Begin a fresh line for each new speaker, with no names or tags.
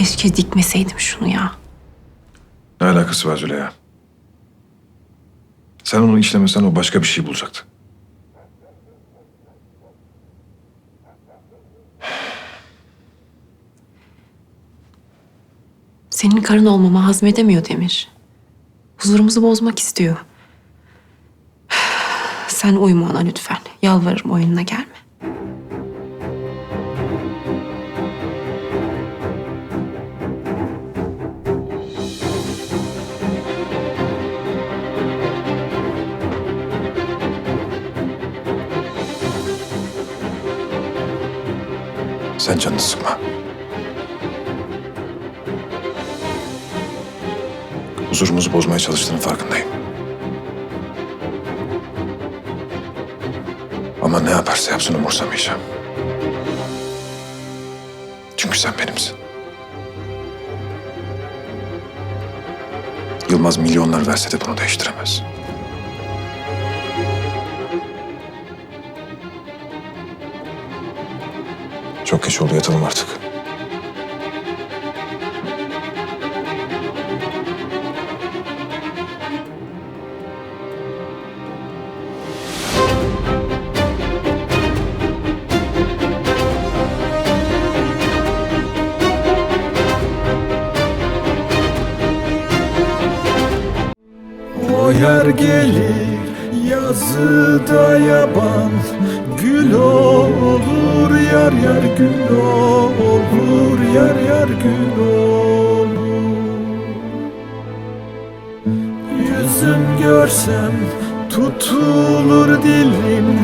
Keşke dikmeseydim şunu ya.
Ne alakası var Züleyha? Sen onu işlemesen o başka bir şey bulacaktı.
Senin karın olmamı hazmedemiyor Demir. Huzurumuzu bozmak istiyor. Sen uyma ona lütfen. Yalvarırım oyununa gelme.
Sen canını sıkma. Huzurumuzu bozmaya çalıştığının farkındayım. Ama ne yaparsa yapsın umursamayacağım. Çünkü sen benimsin. Yılmaz milyonlar verse de bunu değiştiremez. Çok geç oldu yatalım artık.
O yer gelir yazıda yaban Gül olur yar yar gül olur yar yar gül olur. Yüzüm görsem tutulur dilim